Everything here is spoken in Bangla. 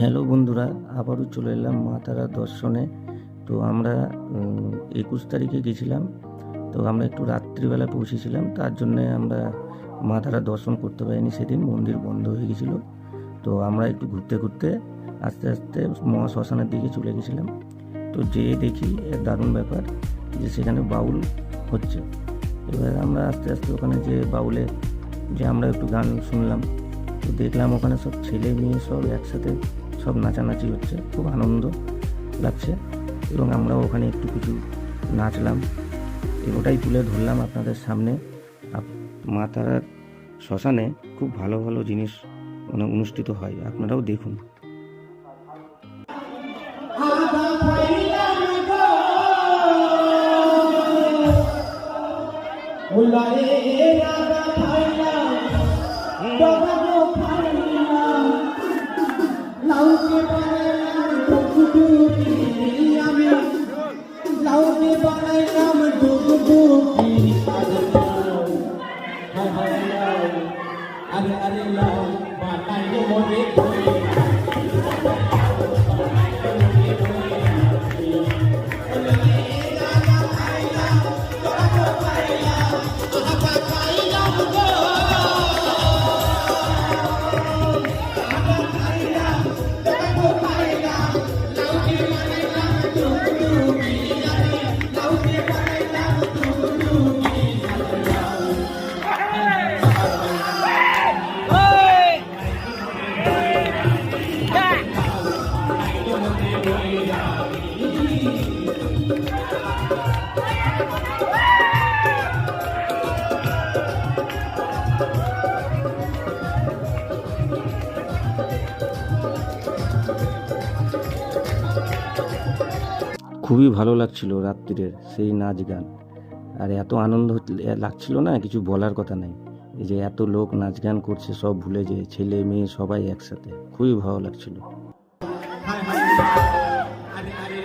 হ্যালো বন্ধুরা, আবারও চলে এলাম মা তারা দর্শনে। তো আমরা একুশ তারিখে গেছিলাম। তো আমরা একটু রাত্রিবেলা পৌঁছেছিলাম, তার জন্যে আমরা মা তারা দর্শন করতে পারিনি সেদিন, মন্দির বন্ধ হয়ে গেছিল। তো আমরা একটু ঘুরতে ঘুরতে আস্তে আস্তে মহা শ্মশানের দিকে চলে গেছিলাম। তো যেয়ে দেখি দারুণ ব্যাপার যে সেখানে বাউল হচ্ছে। এবার আমরা আস্তে আস্তে ওখানে যে বাউলে যে আমরা একটু গান শুনলাম, তো দেখলাম ওখানে সব ছেলে মেয়ে সব একসাথে সব নাচানাচি হচ্ছে, খুব আনন্দ লাগছে এবং আমরাও ওখানে একটু কিছু নাচলাম। ওটাই তুলে ধরলাম আপনাদের সামনে। মা তারার শ্মশানে খুব ভালো ভালো জিনিস মানে অনুষ্ঠিত হয়, আপনারাও দেখুন। আরে খুবই ভালো লাগছিল রাত্রিরের সেই নাচ গান আর এত আনন্দ লাগছিল না কিছু বলার কথা নাই এই যে এত লোক নাচ গান করছে সব ভুলে যে ছেলে মেয়ে সবাই একসাথে খুবই ভালো লাগছিল আরে আরে